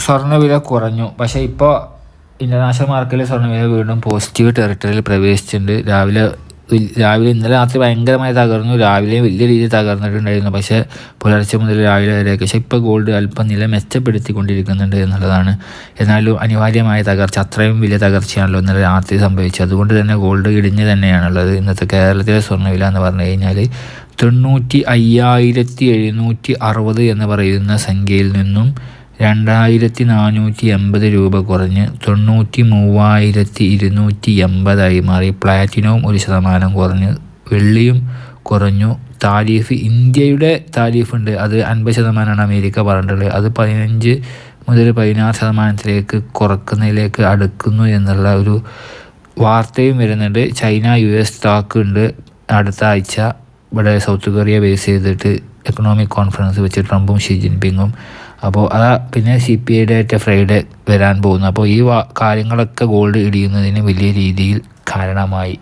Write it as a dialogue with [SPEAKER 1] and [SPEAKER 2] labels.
[SPEAKER 1] സ്വർണവില കുറഞ്ഞു. പക്ഷേ ഇപ്പോൾ ഇന്റർനാഷണൽ മാർക്കറ്റിൽ സ്വർണവില വീണ്ടും പോസിറ്റീവ് ടെറിട്ടറിയിൽ പ്രവേശിച്ചിട്ടുണ്ട്. രാവിലെ രാവിലെ ഇന്നലെ രാത്രി ഭയങ്കരമായി തകർന്നു. രാവിലെ വലിയ രീതിയിൽ തകർന്നിട്ടുണ്ടായിരുന്നു. പക്ഷേ പുലർച്ചെ മുതൽ രാവിലെ വരെ പക്ഷേ ഇപ്പോൾ ഗോൾഡ് അല്പം നില മെച്ചപ്പെടുത്തിക്കൊണ്ടിരിക്കുന്നുണ്ട് എന്നുള്ളതാണ്. എന്നാലും അനിവാര്യമായ തകർച്ച അത്രയും വലിയ തകർച്ചയാണല്ലോ ഇന്നലെ രാത്രി സംഭവിച്ചത്. അതുകൊണ്ട് തന്നെ ഗോൾഡ് ഇടിഞ്ഞ് തന്നെയാണുള്ളത്. ഇന്നത്തെ കേരളത്തിലെ സ്വർണവില എന്ന് പറഞ്ഞു കഴിഞ്ഞാൽ തൊണ്ണൂറ്റി അയ്യായിരത്തി എഴുന്നൂറ്റി അറുപത് എന്ന് പറയുന്ന സംഖ്യയിൽ നിന്നും രണ്ടായിരത്തി നാനൂറ്റി എൺപത് രൂപ കുറഞ്ഞ് തൊണ്ണൂറ്റി മൂവായിരത്തി ഇരുന്നൂറ്റി എൺപതായി മാറി. പ്ലാറ്റിനവും ഒരു ശതമാനം കുറഞ്ഞ് വെള്ളിയും കുറഞ്ഞു. താരിഫ് ഇന്ത്യയുടെ താരീഫുണ്ട്. അത് അൻപത് ശതമാനമാണ് അമേരിക്ക പറഞ്ഞിട്ടുള്ളത്. അത് പതിനഞ്ച് മുതൽ പതിനാറ് ശതമാനത്തിലേക്ക് കുറക്കുന്നതിലേക്ക് അടുക്കുന്നു എന്നുള്ള ഒരു വാർത്തയും വരുന്നുണ്ട്. ചൈന യു എസ് സ്റ്റോക്ക് ഉണ്ട്. അടുത്ത ആഴ്ച ഇവിടെ സൗത്ത് കൊറിയ ബേസ് ചെയ്തിട്ട് എക്കണോമിക് കോൺഫറൻസ് വെച്ച് ട്രംപും ഷി ജിൻപിങ്ങും അപ്പോൾ ആ പിന്നെ സി പി ഐയുടെ ആയിട്ട് ഫ്രൈഡേ വരാൻ പോകുന്നു. അപ്പോൾ ഈ കാര്യങ്ങളൊക്കെ ഗോൾഡ് ഇടിയുന്നതിന് വലിയ രീതിയിൽ കാരണമായി.